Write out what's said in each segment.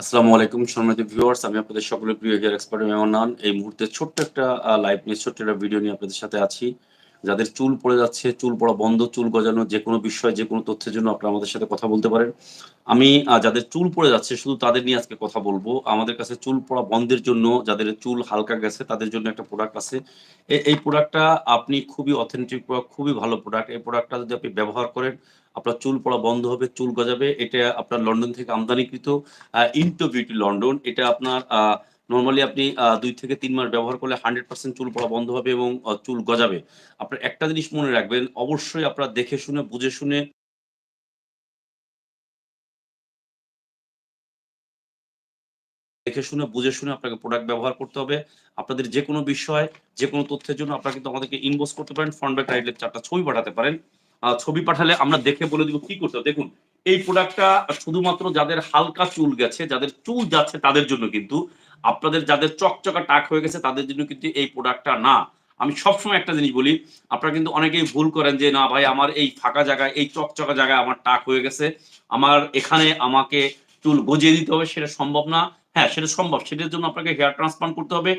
আসসালামু আলাইকুম সম্মানিত ভিউয়ার্স আমি আপনাদের সকলের প্রিয় এক্সপার্ট মেহমান এই মুহূর্তে ছোট্ট একটা লাইভ নিয়ে, ছোট্ট একটা ভিডিও নিয়ে আপনাদের সাথে আছি। যাদের চুল পড়ে যাচ্ছে, চুল পড়া বন্ধ, চুল গজানো, যে কোনো বিষয়, যে কোনো তথ্যের জন্য আপনারা আমাদের সাথে কথা বলতে পারেন। আমি যাদের চুল পড়ে যাচ্ছে, শুধু তাদের নিয়ে আজকে কথা বলব। আমাদের কাছে চুল পড়া বন্ধের জন্য, যাদের চুল হালকা গেছে, তাদের জন্য একটা প্রোডাক্ট আছে। এই প্রোডাক্টটা আপনি খুবই অথেন্টিক প্রোডাক্ট খুবই ভালো প্রোডাক্ট এই প্রোডাক্টটা যদি আপনি ব্যবহার করেন আপনার চুল পড়া বন্ধ হবে, চুল গজাবে, এটা আপনার লন্ডন থেকে আমদানিকৃত ইন্টো বিউটি লন্ডন। এটা আপনার নর্মালি আপনি দুই থেকে তিন মাস ব্যবহার করলে হান্ড্রেড পার্সেন্ট চুল পড়া বন্ধ হবে এবং চুল গজাবে। আপনার একটা জিনিস মনে রাখবেন, অবশ্যই আপনারা দেখে শুনে, বুঝে শুনে দেখে শুনে, বুঝে শুনে আপনাকে প্রোডাক্ট ব্যবহার করতে হবে। আপনাদের যে কোনো বিষয় যে কোনো তথ্যের জন্য আপনারা কিন্তু আমাদেরকে ইনবক্স করতে পারেন ফ্রন্ট ব্যাক রাইট চারটা ছবি পাঠাতে পারেন। ছবি পাঠালে আমরা দেখে বলে দিব কি করতে দেখুন, এই প্রোডাক্টটা শুধুমাত্র যাদের হালকা চুল গেছে, যাদের চুল যাচ্ছে তাদের জন্য কিন্তু, আপনাদের যাদের চকচকা টাক হয়ে গেছে তাদের জন্য কিন্তু এই প্রোডাক্টটা না। আমি সবসময় একটা জিনিস বলি, আপনারা কিন্তু অনেকেই ভুল করেন যে, না ভাই, আমার এই ফাঁকা জায়গায়, এই চকচকা জায়গায় আমার টাক হয়ে গেছে। আমার এখানে আমাকে চুল গজিয়ে দিতে হবে, সেটা সম্ভব না। হ্যাঁ সেটা সম্ভব। সেটার জন্য আপনাকে হেয়ার ট্রান্সপ্লান্ট করতে হবে।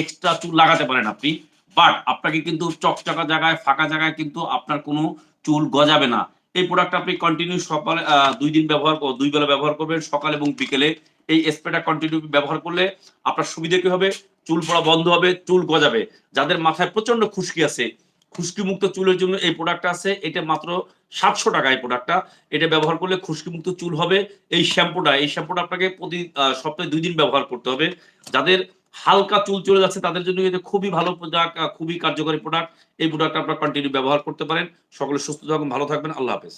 এক্সট্রা চুল লাগাতে পারেন আপনি। বাট আপনাকে কিন্তু চকচকা জায়গায়, ফাঁকা জায়গায় কিন্তু আপনার কোনো চুল গজাবে না। এই প্রোডাক্ট আপনি কন্টিনিউ সকালে দুই দিন ব্যবহার দুই বেলা ব্যবহার করবেন, সকাল এবং বিকেলে। এই স্প্রেটা কন্টিনিউ ব্যবহার করলে আপনার সুবিধা কি হবে? চুল পড়া বন্ধ হবে, চুল গজাবে। যাদের মাথায় প্রচণ্ড খুশকি আছে খুশকি মুক্ত চুলের জন্য এই প্রোডাক্টটা আছে, এটা মাত্র সাতশো টাকা এই প্রোডাক্টটা এটা ব্যবহার করলে খুশকি মুক্ত চুল হবে। এই শ্যাম্পুটা এই শ্যাম্পুটা আপনাকে প্রতি সপ্তাহে দুই দিন ব্যবহার করতে হবে। যাদের হালকা চুল চলে যাচ্ছে, তাদের জন্য এটা খুবই ভালো প্রোডাক্ট খুবই কার্যকরী প্রোডাক্ট এই প্রোডাক্ট আপনারা কন্টিনিউ ব্যবহার করতে পারেন। সকলে সুস্থ থাকুন, ভালো থাকবেন। আল্লাহ হাফেজ।